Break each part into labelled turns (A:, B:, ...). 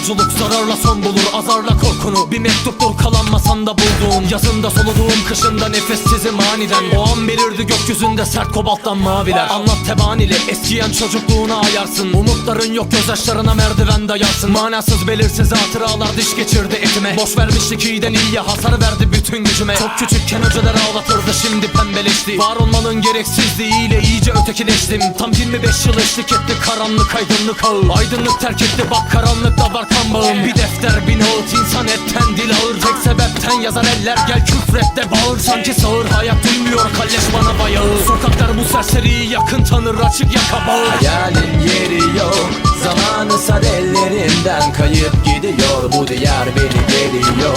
A: yolculuk zararla son bulur Azarla korkunu. Bir mektuptur kalan masanda bulduğun Yazında soluduğum kışında nefessizim aniden. O an belirdi gökyüzünde sert kobalttan maviler. Anlat tebanili eskiyen çocukluğuna ayarsın. Umutların yok gözyaşlarına merdiven dayarsın. Manasız belirsiz hatıralar diş geçirdi etime. Boş vermişlik iyiden iyiye hasar verdi bütün gücüme. Çok küçükken hocalar ağlatırdı şimdi pembeleşti. Var olmanın gereksizliğiyle iyice ötekileştim. Tam 25 yıl eşlik etti karanlık aydınlık ağı. Aydınlık terk etti bak karanlıkta var kan bağım Bir defter bir not insan etten dil ağır. Tek sebepten yazar eller gel küfret de bağır. Sanki sağır hayat duymuyor kalleş bana bayağı Sokaklar bu serseriyi yakın tanır açık yaka bağır.
B: Hayalin yeri yok Zamanı sar ellerimden kayıp gidiyor Bu diyar beni geliyor.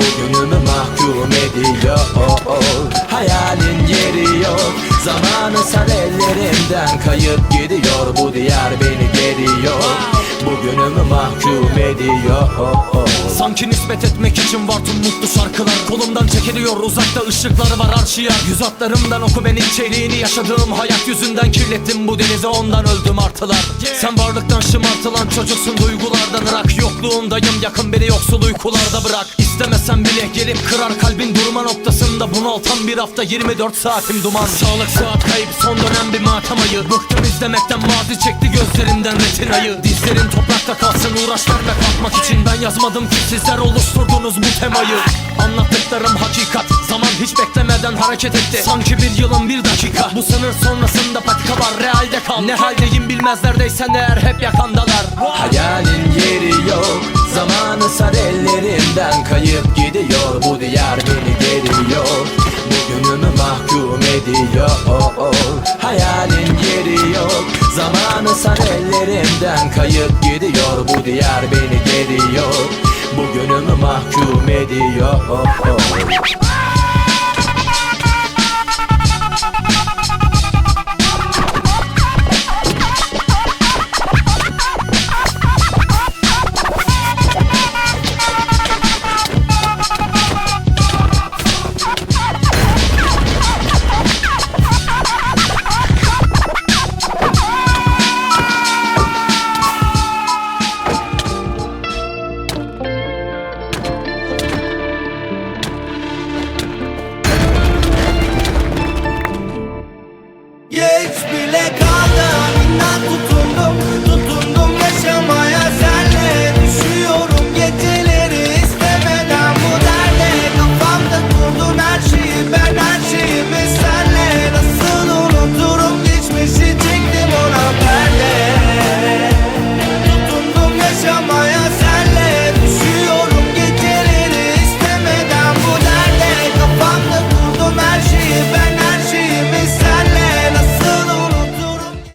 B: Bugünümü mahkum ediyor. Oh, oh. Hayalin yeri yok Zamanı sar ellerimden kayıp gidiyor Bu diyar beni geliyor Bugünümü mahkum ediyor.
A: Sanki nispet etmek için var tüm mutlu şarkılar. Kolumdan çekiliyor uzakta ışıkları var arşiya Yüz hatlarımdan oku ben içeriğini yaşadığım hayat yüzünden Kirlettim bu denize ondan öldüm artılar. Sen varlıktan şımartılan çocuksun duygulardan ırak. Yokluğundayım yakın beni yoksul uykularda bırak. İstemesen bile gelip kırar kalbin durma noktasında Bunaltan bir hafta 24 saatim duman. Sağlık saat kayıp son dönem bir matem ayı. Bıktım izlemekten mazi çekti gözlerimden retinayı. Dizlerin toprakta kalsın uğraş verme kalkmak için Ben yazmadım ki sizler oluşturdunuz bu temayı. Anlattıklarım hakikat Zaman hiç beklemeden hareket etti. Sanki bir yılın bir dakika Bu sınır sonrasında patika var realde kal. Ne haldeyim bilmezlerdeysen eğer hep yakandalar.
B: Hayalin yeri yok Zamanı sar ellerimden kayıp gidiyor Bu diyar beni geliyor Bugünümü mahkum ediyor. Hayalin yeri yok Zamanı sar ellerimden kayıp gidiyor Bu diyar beni geliyor Bugünümü mahkum ediyor.